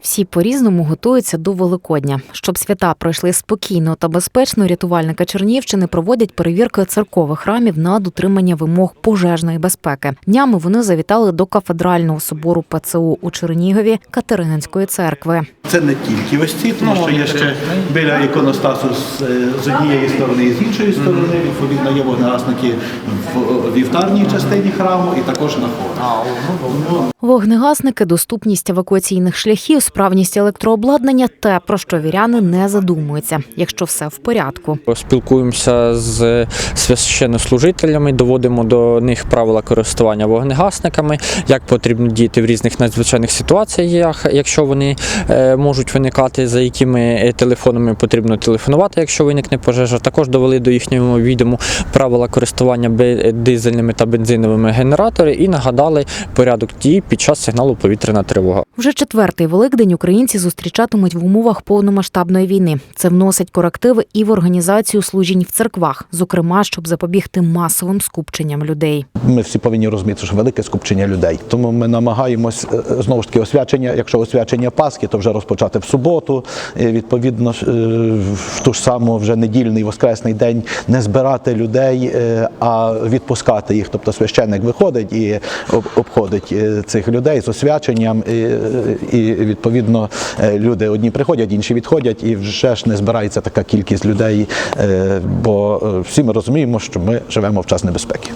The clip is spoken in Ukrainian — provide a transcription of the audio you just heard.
Всі по-різному готуються до Великодня. Щоб свята пройшли спокійно та безпечно, рятувальники Чернігівщини проводять перевірки церкових храмів на дотримання вимог пожежної безпеки. Днями вони завітали до кафедрального собору ПЦУ у Чернігові Катерининської церкви. Це не тільки ось ці, тому що є ще біля іконостасу з, е, з однієї сторони і з іншої сторони. Відповідно, є вогнегасники в вівтарній частині храму і також на хорі. Вогнегасники, доступність евакуаційних шляхів, справність електрообладнання те, про що віряни не задумуються, якщо все в порядку. Спілкуємося з священнослужителями, доводимо до них правила користування вогнегасниками, як потрібно діяти в різних надзвичайних ситуаціях, якщо вони е, можуть виникати, за якими е, телефонами потрібно телефонувати, якщо виникне пожежа. Також довели до їхнього відому правила користування дизельними та бензиновими генераторами і нагадали порядок дій під час сигналу повітряна тривога. Вже четвертий великдень українці зустрічатимуть в умовах повномасштабної війни. Це вносить корективи і в організацію служінь в церквах, зокрема, щоб запобігти масовим скупченням людей. Ми всі повинні розуміти, що велике скупчення людей. Тому ми намагаємось е, знову ж таки освячення. Якщо освячення Пасхи, то вже розпочати в суботу. Відповідно, е, в ту ж саму вже недільний воскресний день не збирати людей, е, а відпускати їх. Тобто священник виходить і обходить е, цих людей з освяченням. І, відповідно люди одні приходять, інші відходять, і вже ж не збирається така кількість людей. Бо всі ми розуміємо, що ми живемо в час небезпеки.